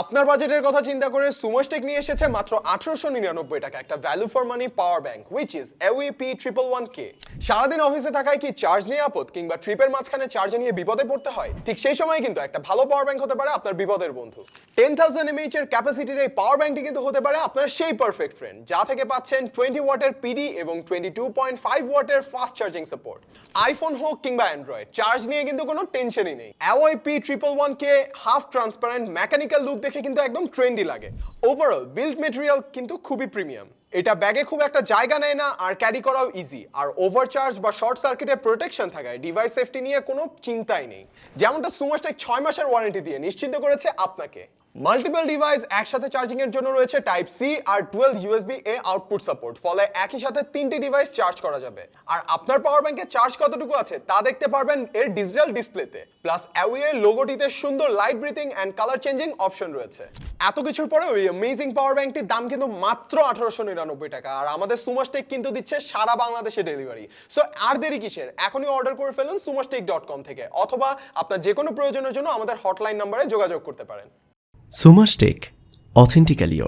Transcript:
আপনার বাজেটের কথা চিন্তা করে সুমোস্টেক নিয়ে এসেছে মাত্র আঠারোশো নিরানব্বই টাকা, একটা value for money power bank which is এউইপি triple one K সারাদিন অফিসে থাকায় কি চার্জ নিয়ে আপদ, কিংবা ট্রিপের মাঝখানে চার্জ নিয়ে বিপদে পড়তে হয়? ঠিক সেই সময় কিন্তু একটা ভালো পাওয়ার ব্যাংক হতে পারে আপনার বিপদের বন্ধু। টেন থাউজেন্ড এমএইচ এর ক্যাপাসিটির এই পাওয়ার ব্যাংকটি কিন্তু হতে পারে আপনার সেই পারফেক্ট ফ্রেন্ড যা থেকে পাচ্ছেন টোয়েন্টি ওয়াটের পিডি এবং টোয়েন্টি টু পয়েন্ট ফাইভ ওয়াটের ফাস্ট চার্জিং সাপোর্ট আইফোন হোক কিংবা অ্যান্ড্রয়েড চার্জ নিয়ে কিন্তু কোনো টেনশনই নেই। Awei triple one K half transparent mechanical look দেখে কিন্তু একদম ট্রেন্ডি লাগে। ওভারঅল বিল্ড মেটেরিয়াল কিন্তু খুবই প্রিমিয়াম এটা ব্যাগে খুব একটা জায়গা নেয় না আর ক্যারি করাও ইজি আর ওভারচার্জ বা শর্ট সার্কিটের প্রোটেকশন থাকায় ডিভাইস সেফটি নিয়ে কোনো চিন্তাই নেই। যেমনটা সুমাস্টেক ছয় মাসের ওয়ারেন্টি দিয়ে নিশ্চিন্ত করেছে আপনাকে। মাল্টিপল ডিভাইস একসাথে চার্জিং এর জন্য রয়েছে type C R twelve USB A output support ফলে একই সাথে তিনটি ডিভাইস চার্জ করা যাবে। আর আপনার পাওয়ার ব্যাংকে চার্জ কতটুকু আছে তা দেখতে পারবেন এর ডিজিটাল ডিসপ্লেতে প্লাস অ্যাওয়ে এর লোগোটিতে সুন্দর light breathing and colour changing option রয়েছে। এত কিছুর পরে ওই অ্যামেজিং পাওয়ার ব্যাংকটির দাম কিন্তু মাত্র আঠারোশো নিরানব্বই টাকা। আর আমাদের সুমাসটেক কিন্তু দিচ্ছে সারা বাংলাদেশে ডেলিভারি সো আর দেরি কিসের? এখনই অর্ডার করে ফেলুন সুমাসটেক ডট কম থেকে। অথবা আপনার যে কোনো প্রয়োজনের জন্য আমাদের হটলাইন নাম্বারে যোগাযোগ করতে পারেন। সুমাসটেক অথেন্টিক্যালি.